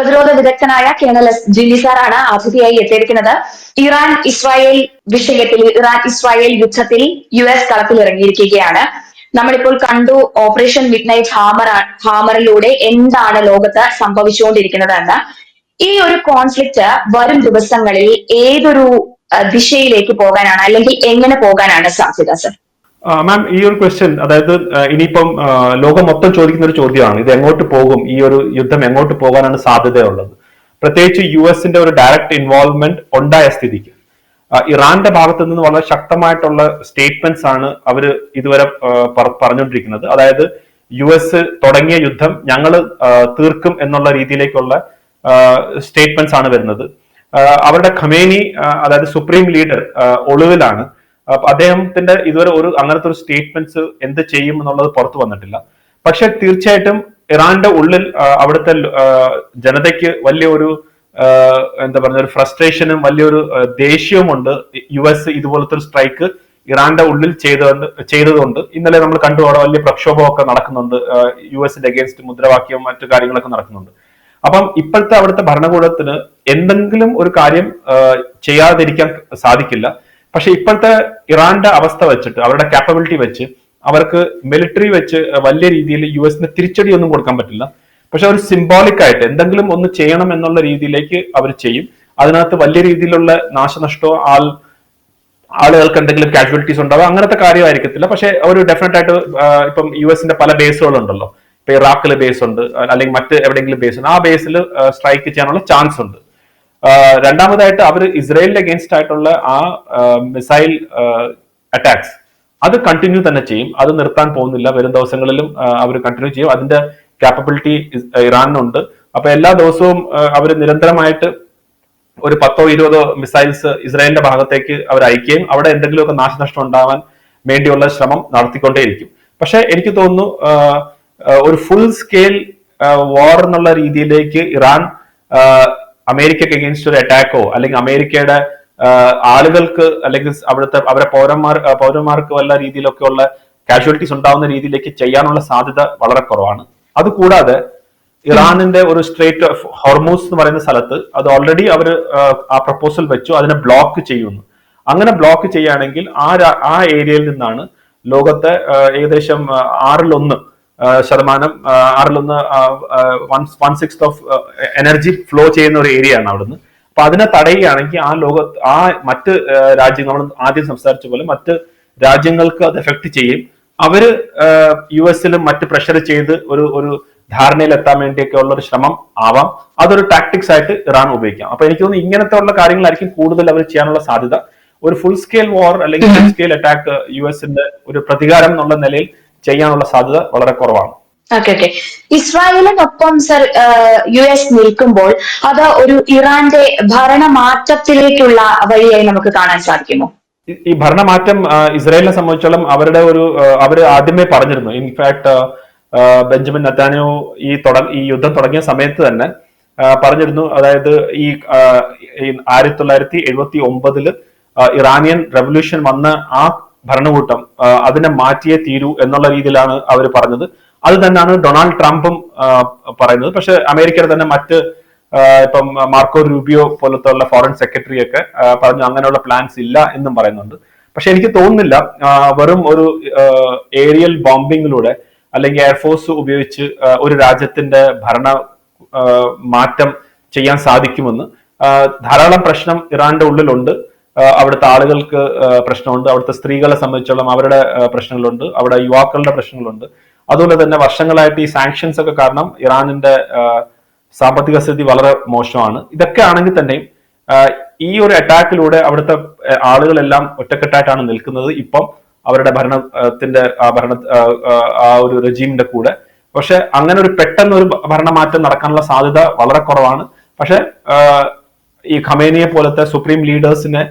പ്രതിരോധ വിദഗ്ധനായ colonel S ജില്ലി സാറാണ് അതിഥിയായി എത്തിയിരിക്കുന്നത്. ഇറാൻ ഇസ്രായേൽ വിഷയത്തിൽ ഇറാൻ ഇസ്രായേൽ യുദ്ധത്തിൽ യു എസ് കളത്തിലിറങ്ങിയിരിക്കുകയാണ്. നമ്മളിപ്പോൾ കണ്ടു ഓപ്പറേഷൻ മിഡ് നൈറ്റ് ഹാമർ ഹാമറിലൂടെ എന്താണ് ലോകത്ത് സംഭവിച്ചുകൊണ്ടിരിക്കുന്നത് എന്ന്. ഈ ഒരു കോൺഫ്ലിക്റ്റ് വരും ദിവസങ്ങളിൽ ഏതൊരു ദിശയിലേക്ക് പോകാനാണ് അല്ലെങ്കിൽ എങ്ങനെ പോകാനാണ് സാധ്യത സർ? മാം ഈ ഒരു ക്വസ്റ്റ്യൻ അതായത് ഇനിയിപ്പം ലോകം മൊത്തം ചോദിക്കുന്ന ഒരു ചോദ്യമാണ്. ഇത് എങ്ങോട്ട് പോകും? ഈ ഒരു യുദ്ധം എങ്ങോട്ട് പോകാനാണ് സാധ്യതയുള്ളത്? പ്രത്യേകിച്ച് യു എസിന്റെ ഒരു ഡയറക്റ്റ് ഇൻവോൾവ്മെന്റ് ഉണ്ടായ സ്ഥിതിക്ക്. ഇറാന്റെ ഭാഗത്ത് നിന്ന് വളരെ ശക്തമായിട്ടുള്ള സ്റ്റേറ്റ്മെന്റ്സ് ആണ് അവർ ഇതുവരെ പറഞ്ഞുകൊണ്ടിരിക്കുന്നത്. അതായത് യു എസ് തുടങ്ങിയ യുദ്ധം ഞങ്ങൾ തീർക്കും എന്നുള്ള രീതിയിലേക്കുള്ള സ്റ്റേറ്റ്മെന്റ്സ് ആണ് വരുന്നത്. അവരുടെ ഖമേനി അതായത് സുപ്രീം ലീഡർ ഒളിവിലാണ്. അദ്ദേഹത്തിന്റെ ഇതുവരെ ഒരു അങ്ങനത്തെ ഒരു സ്റ്റേറ്റ്മെന്റ്സ് എന്ത് ചെയ്യും എന്നുള്ളത് പുറത്തു വന്നിട്ടില്ല. പക്ഷെ തീർച്ചയായിട്ടും ഇറാന്റെ ഉള്ളിൽ അവിടുത്തെ ജനതയ്ക്ക് വലിയൊരു എന്താ പറയുക ഒരു ഫ്രസ്ട്രേഷനും വലിയൊരു ദേഷ്യവുമുണ്ട് യു എസ് ഇതുപോലത്തെ ഒരു സ്ട്രൈക്ക് ഇറാന്റെ ഉള്ളിൽ ചെയ്തുകൊണ്ട് ചെയ്തതുകൊണ്ട്. ഇന്നലെ നമ്മൾ കണ്ടു അവിടെ വലിയ പ്രക്ഷോഭമൊക്കെ നടക്കുന്നുണ്ട്. യു എസിന്റെ അഗേൻസ്റ്റ് മുദ്രാവാക്യവും മറ്റു കാര്യങ്ങളൊക്കെ നടക്കുന്നുണ്ട്. അപ്പം ഇപ്പോഴത്തെ അവിടുത്തെ ഭരണകൂടത്തിന് എന്തെങ്കിലും ഒരു കാര്യം ചെയ്യാതിരിക്കാൻ സാധിക്കില്ല. പക്ഷെ ഇപ്പോഴത്തെ ഇറാന്റെ അവസ്ഥ വെച്ചിട്ട് അവരുടെ കാപ്പബിലിറ്റി വെച്ച് അവർക്ക് മിലിറ്ററി വെച്ച് വലിയ രീതിയിൽ യു എസിന് തിരിച്ചടി ഒന്നും കൊടുക്കാൻ പറ്റില്ല. പക്ഷെ അവർ സിംബോളിക് ആയിട്ട് എന്തെങ്കിലും ഒന്ന് ചെയ്യണം എന്നുള്ള രീതിയിലേക്ക് അവർ ചെയ്യും. അതിനകത്ത് വലിയ രീതിയിലുള്ള നാശനഷ്ടമോ ആൾ ആളുകൾക്ക് എന്തെങ്കിലും കാഷ്വാലിറ്റീസ് ഉണ്ടാവും അങ്ങനത്തെ കാര്യമായിരിക്കത്തില്ല. പക്ഷെ അവർ ഡെഫിനറ്റ് ആയിട്ട് ഇപ്പം യു എസിന്റെ പല ബേസുകളുണ്ടല്ലോ ഇപ്പൊ ഇറാഖിലെ ബേസ് ഉണ്ട് അല്ലെങ്കിൽ മറ്റ് എവിടെയെങ്കിലും ബേസ് ഉണ്ട്. ആ ബേസിൽ സ്ട്രൈക്ക് ചെയ്യാനുള്ള ചാൻസ് ഉണ്ട്. രണ്ടാമതായിട്ട് അവർ ഇസ്രയേലിന്റെ അഗേൻസ്റ്റ് ആയിട്ടുള്ള ആ മിസൈൽ അറ്റാക്സ് അത് കണ്ടിന്യൂ തന്നെ ചെയ്യും. അത് നിർത്താൻ പോകുന്നില്ല. വരും ദിവസങ്ങളിലും അവർ കണ്ടിന്യൂ ചെയ്യും. അതിന്റെ കാപ്പബിലിറ്റി ഇറാനിനുണ്ട്. അപ്പൊ എല്ലാ ദിവസവും അവർ നിരന്തരമായിട്ട് ഒരു പത്തോ ഇരുപതോ മിസൈൽസ് ഇസ്രായേലിന്റെ ഭാഗത്തേക്ക് അവർ അയക്കുകയും അവിടെ എന്തെങ്കിലുമൊക്കെ നാശനഷ്ടം ഉണ്ടാവാൻ വേണ്ടിയുള്ള ശ്രമം നടത്തിക്കൊണ്ടേയിരിക്കും. പക്ഷെ എനിക്ക് തോന്നുന്നു ഒരു ഫുൾ സ്കെയിൽ വാർ എന്നുള്ള രീതിയിലേക്ക് ഇറാൻ അമേരിക്കക്ക് അഗേൻസ്റ്റ് ഒരു അറ്റാക്കോ അല്ലെങ്കിൽ അമേരിക്കയുടെ ആളുകൾക്ക് അല്ലെങ്കിൽ അവിടുത്തെ അവരെ പൗരന്മാർ പൗരന്മാർക്ക് വല്ല രീതിയിലൊക്കെയുള്ള കാഷ്വാലിറ്റീസ് ഉണ്ടാവുന്ന രീതിയിലേക്ക് ചെയ്യാനുള്ള സാധ്യത വളരെ കുറവാണ്. അതുകൂടാതെ ഇറാനിന്റെ ഒരു സ്ട്രേറ്റ് ഓഫ് ഹോർമൂസ് എന്ന് പറയുന്ന സ്ഥലത്ത് അത് ഓൾറെഡി അവർ ആ പ്രപ്പോസൽ വെച്ചു അതിനെ ബ്ലോക്ക് ചെയ്യുന്നു. അങ്ങനെ ബ്ലോക്ക് ചെയ്യുകയാണെങ്കിൽ ആ ആ ഏരിയയിൽ നിന്നാണ് ലോകത്തെ ഏകദേശം ആറിലൊന്ന് ശതമാനം ആറിലൊന്ന് one one six of energy flow ചെയ്യുന്ന ഒരു ഏരിയ ആണ് അവിടുന്ന്. അപ്പൊ അതിനെ തടയുകയാണെങ്കിൽ ആ ലോക ആ മറ്റ് രാജ്യങ്ങൾ നമ്മൾ ആദ്യം സംസാരിച്ച പോലെ മറ്റ് രാജ്യങ്ങൾക്ക് അത് എഫക്ട് ചെയ്യും. അവർ യു എസിലും മറ്റ് പ്രഷർ ചെയ്ത് ഒരു ഒരു ധാരണയിൽ എത്താൻ വേണ്ടിയൊക്കെ ഉള്ള ഒരു ശ്രമം ആവാം. അതൊരു ടാക്ടിക്സ് ആയിട്ട് ഇറാൻ ഉപയോഗിക്കാം. അപ്പൊ എനിക്ക് തോന്നുന്നു ഇങ്ങനത്തെ ഉള്ള കാര്യങ്ങളായിരിക്കും കൂടുതൽ അവർ ചെയ്യാനുള്ള സാധ്യത. ഒരു ഫുൾ സ്കെയിൽ വാർ അല്ലെങ്കിൽ ഫുൾ സ്കെയിൽ അറ്റാക്ക് യു എസിന്റെ ഒരു പ്രതികാരം എന്നുള്ള നിലയിൽ ചെയ്യാനുള്ള സാധ്യത വളരെ കുറവാണ്. ഓക്കെ ഓക്കെ ഇസ്രായേലിനൊപ്പം സർ യു എസ് നിൽക്കുമ്പോൾ അത് ഒരു ഇറാന്റെ ഭരണമാറ്റത്തിലേക്കുള്ള വഴിയായി നമുക്ക് കാണാൻ സാധിക്കുമോ? ഈ- ഭരണമാറ്റം ഇസ്രായേലിനെ സംബന്ധിച്ചോളം അവരുടെ ഒരു അവർ ആദ്യമേ പറഞ്ഞിരുന്നു. ഇൻഫാക്ട് ബെഞ്ചമിൻ നത്താനോ ഈ തുട ഈ യുദ്ധം തുടങ്ങിയ സമയത്ത് തന്നെ പറഞ്ഞിരുന്നു. അതായത് ഈ ആയിരത്തി തൊള്ളായിരത്തി എഴുപത്തി ഒമ്പതിൽ ഇറാനിയൻ റെവല്യൂഷൻ വന്ന ആ ഭരണകൂട്ടം അതിനെ മാറ്റിയേ തീരൂ എന്നുള്ള രീതിയിലാണ് അവർ പറഞ്ഞത്. അത് തന്നെയാണ് ഡൊണാൾഡ് ട്രംപും പറയുന്നത്. പക്ഷെ അമേരിക്കയുടെ തന്നെ മറ്റ് ഇപ്പം മാർക്കോ റൂബിയോ പോലത്തെ ഉള്ള ഫോറിൻ സെക്രട്ടറി ഒക്കെ പറഞ്ഞു അങ്ങനെയുള്ള പ്ലാൻസ് ഇല്ല എന്നും പറയുന്നുണ്ട്. പക്ഷെ എനിക്ക് തോന്നുന്നില്ല വെറും ഒരു ഏരിയൽ ബോംബിങ്ങിലൂടെ അല്ലെങ്കിൽ എയർഫോഴ്സ് ഉപയോഗിച്ച് ഒരു രാജ്യത്തിന്റെ ഭരണ മാറ്റം ചെയ്യാൻ സാധിക്കുമെന്ന് ധാരാളം പ്രശ്നം ഇറാന്റെ ഉള്ളിലുണ്ട്. അവിടുത്തെ ആളുകൾക്ക് പ്രശ്നമുണ്ട്. അവിടുത്തെ സ്ത്രീകളെ സംബന്ധിച്ചോളം അവരുടെ പ്രശ്നങ്ങളുണ്ട്. അവിടെ യുവാക്കളുടെ പ്രശ്നങ്ങളുണ്ട്. അതുപോലെ തന്നെ വർഷങ്ങളായിട്ട് ഈ സാങ്ഷൻസ് ഒക്കെ കാരണം ഇറാനിന്റെ സാമ്പത്തിക സ്ഥിതി വളരെ മോശമാണ്. ഇതൊക്കെ ആണെങ്കിൽ തന്നെയും ഈ ഒരു അറ്റാക്കിലൂടെ അവിടുത്തെ ആളുകളെല്ലാം ഒറ്റക്കെട്ടായിട്ടാണ് നിൽക്കുന്നത്. ഇപ്പം അവരുടെ ഭരണത്തിന്റെ ആ ഭരണ ആ ഒരു റെജീമിന്റെ കൂടെ. പക്ഷെ അങ്ങനെ ഒരു പെട്ടെന്ന് ഒരു ഭരണമാറ്റം നടക്കാനുള്ള സാധ്യത വളരെ കുറവാണ്. പക്ഷെ ഈ ഖമേനിയെ പോലത്തെ സുപ്രീം ലീഡേഴ്സിനെ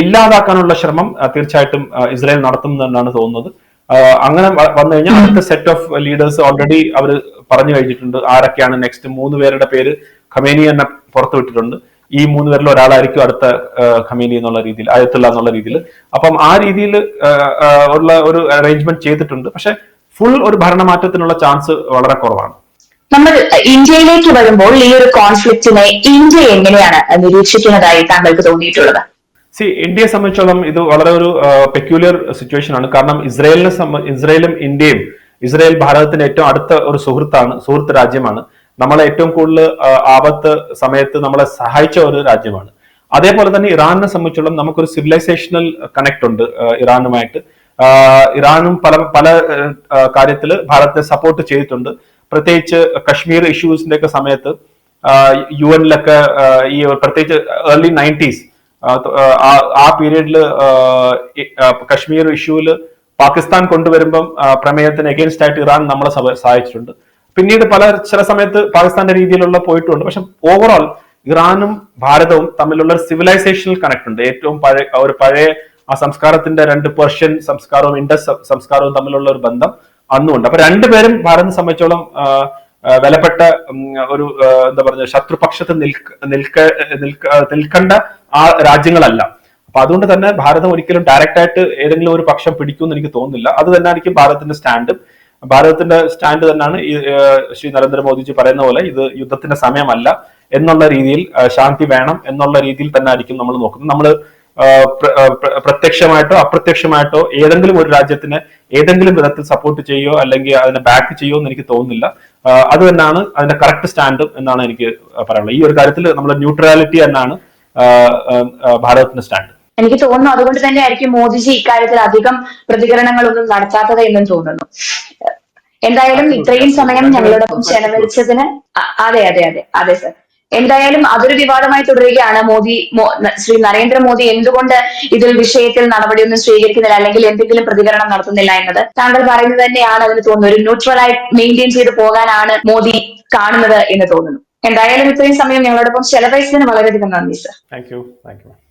ഇല്ലാതാക്കാനുള്ള ശ്രമം തീർച്ചയായിട്ടും ഇസ്രായേൽ നടത്തുമെന്നാണ് തോന്നുന്നത്. അങ്ങനെ വന്നു കഴിഞ്ഞാൽ അടുത്ത സെറ്റ് ഓഫ് ലീഡേഴ്സ് ഓൾറെഡി അവർ പറഞ്ഞു കഴിഞ്ഞിട്ടുണ്ട് ആരൊക്കെയാണ് നെക്സ്റ്റ് മൂന്ന് പേരുടെ പേര് ഖമേനി തന്നെ പുറത്തുവിട്ടിട്ടുണ്ട് ഈ മൂന്ന് പേരിൽ ഒരാളായിരിക്കും അടുത്ത ഖമേനി എന്നുള്ള രീതിയിൽ അയത്തുള്ള എന്നുള്ള രീതിയിൽ. അപ്പം ആ രീതിയിൽ ഉള്ള ഒരു അറേഞ്ച്മെന്റ് ചെയ്തിട്ടുണ്ട്. പക്ഷെ ഫുൾ ഒരു ഭരണമാറ്റത്തിനുള്ള ചാൻസ് വളരെ കുറവാണ്. നമ്മൾ ഇന്ത്യയിലേക്ക് വരുമ്പോൾ ഈ ഒരു കോൺഫ്ലിക്റ്റിനെ ഇന്ത്യ എങ്ങനെയാണ് നിരീക്ഷിക്കുന്നതായി താങ്കൾക്ക് തോന്നിയിട്ടുള്ളത്? സി ഇന്ത്യയെ സംബന്ധിച്ചോളം ഇത് വളരെ ഒരു പെക്യുലിയർ സിറ്റുവേഷൻ ആണ്. കാരണം ഇസ്രയേലിനെ സംബന്ധ ഇസ്രയേലും ഇന്ത്യയും ഇസ്രയേൽ ഭാരതത്തിന്റെ ഏറ്റവും അടുത്ത ഒരു സുഹൃത്താണ് സുഹൃത്ത് രാജ്യമാണ്. നമ്മളെ ഏറ്റവും കൂടുതൽ ആപത്ത് സമയത്ത് നമ്മളെ സഹായിച്ച ഒരു രാജ്യമാണ്. അതേപോലെ തന്നെ ഇറാനിനെ സംബന്ധിച്ചോളം നമുക്കൊരു സിവിലൈസേഷണൽ കണക്ട് ഉണ്ട് ഇറാനുമായിട്ട്. ഇറാനും പല പല കാര്യത്തിൽ ഭാരതത്തെ സപ്പോർട്ട് ചെയ്തിട്ടുണ്ട്. പ്രത്യേകിച്ച് കശ്മീർ ഇഷ്യൂസിന്റെ ഒക്കെ സമയത്ത് യു എനിലൊക്കെ ഈ പ്രത്യേകിച്ച് ഏർലി നയന്റീസ് ആ പീരീഡിൽ കശ്മീർ ഇഷ്യൂവിൽ പാകിസ്ഥാൻ കൊണ്ടുവരുമ്പം പ്രമേയത്തിന് എഗെയിൻസ്റ്റ് ആയിട്ട് ഇറാൻ നമ്മളെ സഹായിച്ചിട്ടുണ്ട്. പിന്നീട് പല ചില സമയത്ത് പാകിസ്ഥാന്റെ രീതിയിലുള്ള പോയിട്ടുണ്ട്. പക്ഷെ ഓവറോൾ ഇറാനും ഭാരതവും തമ്മിലുള്ള ഒരു സിവിലൈസേഷണൽ കണക്ട് ഉണ്ട്. ഏറ്റവും പഴയ ഒരു പഴയ ആ സംസ്കാരത്തിന്റെ രണ്ട് പേർഷ്യൻ സംസ്കാരവും ഇൻഡസ് സംസ്കാരവും തമ്മിലുള്ള ഒരു ബന്ധം അന്നുണ്ട് അപ്പൊ രണ്ടുപേരും ഭാരതം സംബന്ധിച്ചോളം വിലപ്പെട്ട ഒരു എന്താ പറയുക ശത്രുപക്ഷത്ത് നിൽക്ക നിൽക്ക നിൽക്ക നിൽക്കേണ്ട ആ രാജ്യങ്ങളല്ല. അപ്പൊ അതുകൊണ്ട് തന്നെ ഭാരതം ഒരിക്കലും ഡയറക്റ്റ് ആയിട്ട് ഏതെങ്കിലും ഒരു പക്ഷം പിടിക്കുമെന്ന് എനിക്ക് തോന്നുന്നില്ല. അത് തന്നെ ആയിരിക്കും ഭാരതത്തിന്റെ സ്റ്റാൻഡ് ഭാരതത്തിന്റെ സ്റ്റാൻഡ് തന്നെയാണ് ഈ ശ്രീ നരേന്ദ്രമോദിജി പറയുന്ന പോലെ ഇത് യുദ്ധത്തിന്റെ സമയമല്ല എന്നുള്ള രീതിയിൽ ശാന്തി വേണം എന്നുള്ള രീതിയിൽ തന്നെ ആയിരിക്കും നമ്മൾ നോക്കുന്നത്. നമ്മൾ പ്രത്യക്ഷമായിട്ടോ അപ്രത്യക്ഷമായിട്ടോ ഏതെങ്കിലും ഒരു രാജ്യത്തിനെ ഏതെങ്കിലും വിധത്തിൽ സപ്പോർട്ട് ചെയ്യോ അല്ലെങ്കിൽ അതിനെ ബാക്ക് ചെയ്യോ എന്ന് എനിക്ക് തോന്നുന്നില്ല. അത് തന്നെയാണ് അതിന്റെ കറക്റ്റ് സ്റ്റാൻഡും എന്നാണ് എനിക്ക് പറയാനുള്ളത്. ഈ ഒരു കാര്യത്തിൽ നമ്മുടെ ന്യൂട്രാലിറ്റി എന്നാണ് ഭാരതത്തിന്റെ സ്റ്റാൻഡ് എനിക്ക് തോന്നുന്നു അതുകൊണ്ട് തന്നെ ആയിരിക്കും മോദിജി ഇക്കാര്യത്തിൽ അധികം പ്രതികരണങ്ങളൊന്നും നടത്താത്തത് എന്നും തോന്നുന്നു. എന്തായാലും ഇത്രയും സമയം ഞങ്ങളോടൊപ്പം ചെലവഴിച്ചതിന് അതെ അതെ അതെ അതെ സർ. എന്തായാലും അതൊരു വിവാദമായി തുടരുകയാണ്. മോദി ശ്രീ നരേന്ദ്രമോദി എന്തുകൊണ്ട് ഇതിൽ വിഷയത്തിൽ നടപടിയൊന്നും സ്വീകരിക്കുന്നില്ല അല്ലെങ്കിൽ എന്തെങ്കിലും പ്രതികരണം നടത്തുന്നില്ല എന്നത് താങ്കൾ പറയുന്നത് തന്നെയാണ്. അതിന് തോന്നുന്നത് ഒരു ന്യൂട്രലായി മെയിന്റെയിൻ ചെയ്ത് പോകാനാണ് മോദി കാണുന്നത് എന്ന് തോന്നുന്നു. എന്തായാലും ഇത്രയും സമയം ഞങ്ങളോടൊപ്പം ചെലവഴിച്ചതിന് വളരെയധികം നന്ദി sir. Thank you thank you